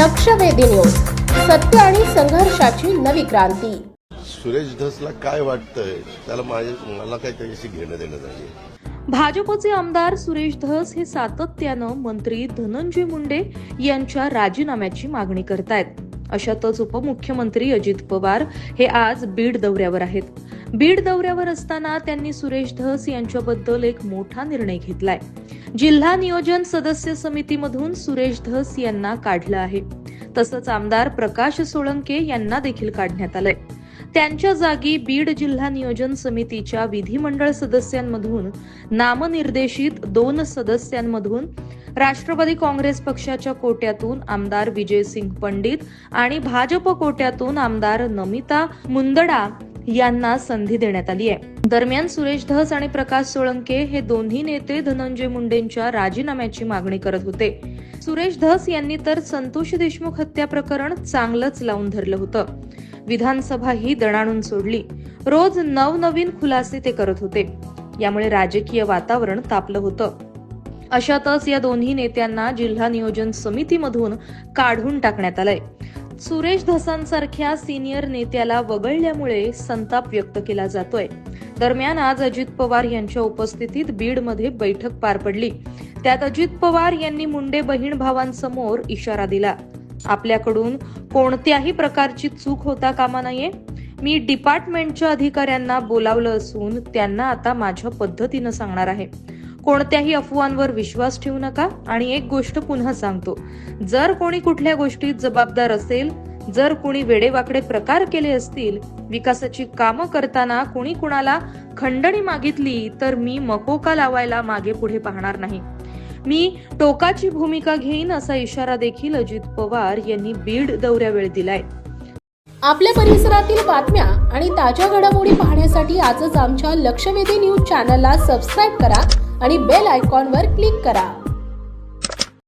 लक्षवेधी न्यूज. सत्य आणि संघर्षाची नवी क्रांती. सुरेश धसला काय वाटतंय? त्याला माझे मला काही त्याच्याशी घेणं देणं नाही भाजपचे आमदार सुरेश धस हे सातत्यानं मंत्री धनंजय मुंडे यांच्या राजीनाम्याची मागणी करतायत. अशातच उपमुख्यमंत्री अजित पवार हे आज बीड दौऱ्यावर आहेत. बीड दौऱ्यावर असताना त्यांनी सुरेश धस यांच्याबद्दल एक मोठा निर्णय घेतलाय. जिल्हा नियोजन सदस्य समितीमधून सुरेश धस यांना काढलं आहे. तसंच आमदार प्रकाश सोळंके यांना देखील काढण्यात आलंय. त्यांच्या जागी बीड जिल्हा नियोजन समितीच्या विधिमंडळ सदस्यांमधून नामनिर्देशित दोन सदस्यांमधून राष्ट्रवादी काँग्रेस पक्षाच्या कोट्यातून आमदार विजयसिंग पंडित आणि भाजप कोट्यातून आमदार नमिता मुंदडा यांना संधी देण्यात आली आहे. दरम्यान सुरेश धस आणि प्रकाश सोळंके हे दोन्ही नेते धनंजय मुंडेंच्या राजीनाम्याची मागणी करत होते. सुरेश धस यांनी तर संतोष देशमुख हत्या प्रकरण चांगलंच लावून धरलं होतं. विधानसभा ही दणाणून सोडली. रोज नवनवीन खुलासे ते करत होते. यामुळे राजकीय वातावरण तापलं होतं. अशातच या दोन्ही नेत्यांना जिल्हा नियोजन समितीमधून काढून टाकण्यात आलंय. सुरेश धसांसारख्या सिनियर नेत्याला वगळल्यामुळे संताप व्यक्त केला जातोय. दरम्यान आज अजित पवार यांच्या उपस्थितीत बीडमध्ये बैठक पार पडली. त्यात अजित पवार यांनी मुंडे बहीण भावांसमोर इशारा दिला. आपल्याकडून कोणत्याही प्रकारची चूक होता कामा नये. मी डिपार्टमेंटच्या अधिकाऱ्यांना बोलावलं असून त्यांना आता माझ्या पद्धतीनं सांगणार आहे. कोणत्याही अफवांवर विश्वास ठेवू नका. आणि एक गोष्ट पुन्हा सांगतो. जर कोणी कुठल्या गोष्टीत जबाबदार असेल जर कोणी वेडेवाकडे प्रकार केले असतील विकासाची कामं करताना कोणी कुणाला खंडणी मागितली तर मी मकोका लावायला मागे पुढे पाहणार नाही. मी टोकाची भूमिका घेईन असा इशारा देखील अजित पवार यांनी बीड दौऱ्यावेळी दिलाय. आपल्या परिसरातील बातम्या आणि ताज्या घडामोडी पाहण्यासाठी आजच आमच्या लक्षवेधी न्यूज चॅनलला सबस्क्राईब करा. आणि बेल आयकॉनवर क्लिक करा.